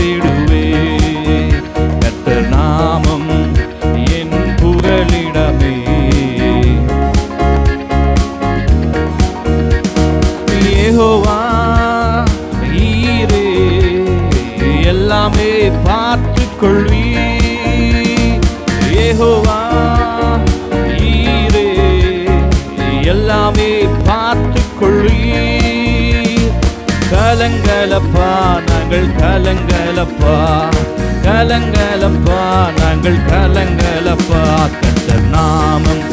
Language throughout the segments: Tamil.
துதித்திடுவே கர்த்தர் நாமம் என் புகலிடமே யெகோவா ஈரே எல்லாமே பார்த்து கொள்வீ யெகோவா ஈரே எல்லாமே பார்த்து கொள்வீ கலங்கலப்பா நாங்கள் கலங்கலப்பா கலங்கலப்பா நாங்கள் கலங்கலப்பா கர்த்தர் நாமம்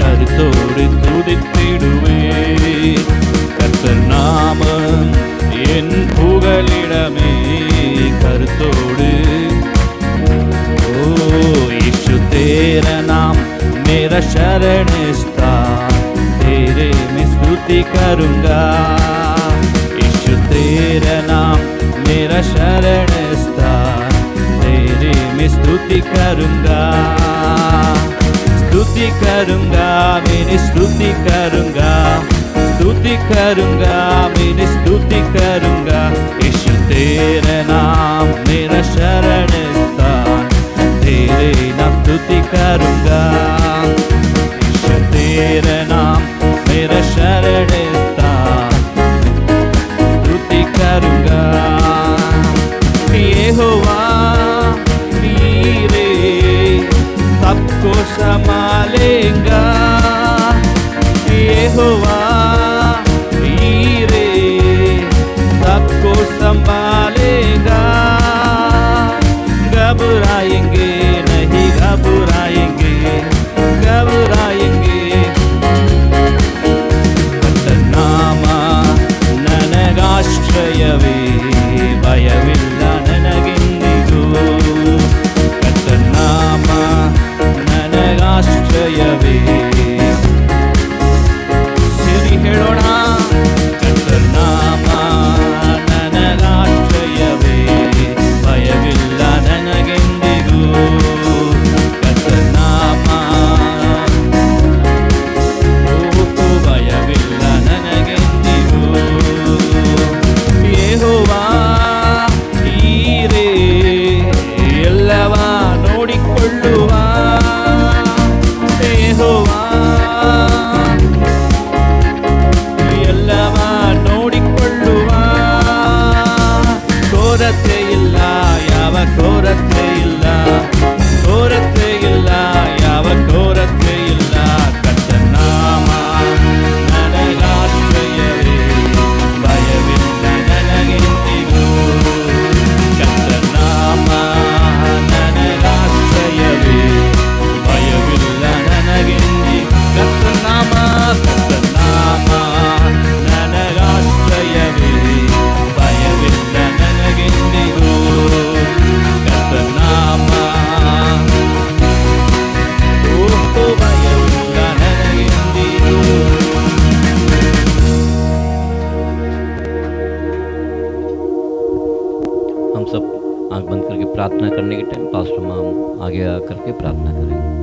கருத்தோடு துதித்திடுவே கர்த்தர் நாமம் என் புகலிடமே கருத்தோடு ओ यीशु तेरा नाम मेरा शरण स्थान तेरे में स्तुति करूंगा यीशु तेरा नाम मेरा शरण स्थान तेरे में स्तुति करूंगा स्तुति करूंगा मेरी स्तुति करूंगा स्तुति करूंगा मेरी स्तुति करूंगा यीशु तेरा नाम मेरा शरण स्थान तेरे नाम स्तुति करूंगा यीशु तेरा नाम मेरा शरण அபுரா எங்கே सब आँख बंद करके प्रार्थना करने के टाइम पास्टर माम आगे आ करके प्रार्थना करेंगे।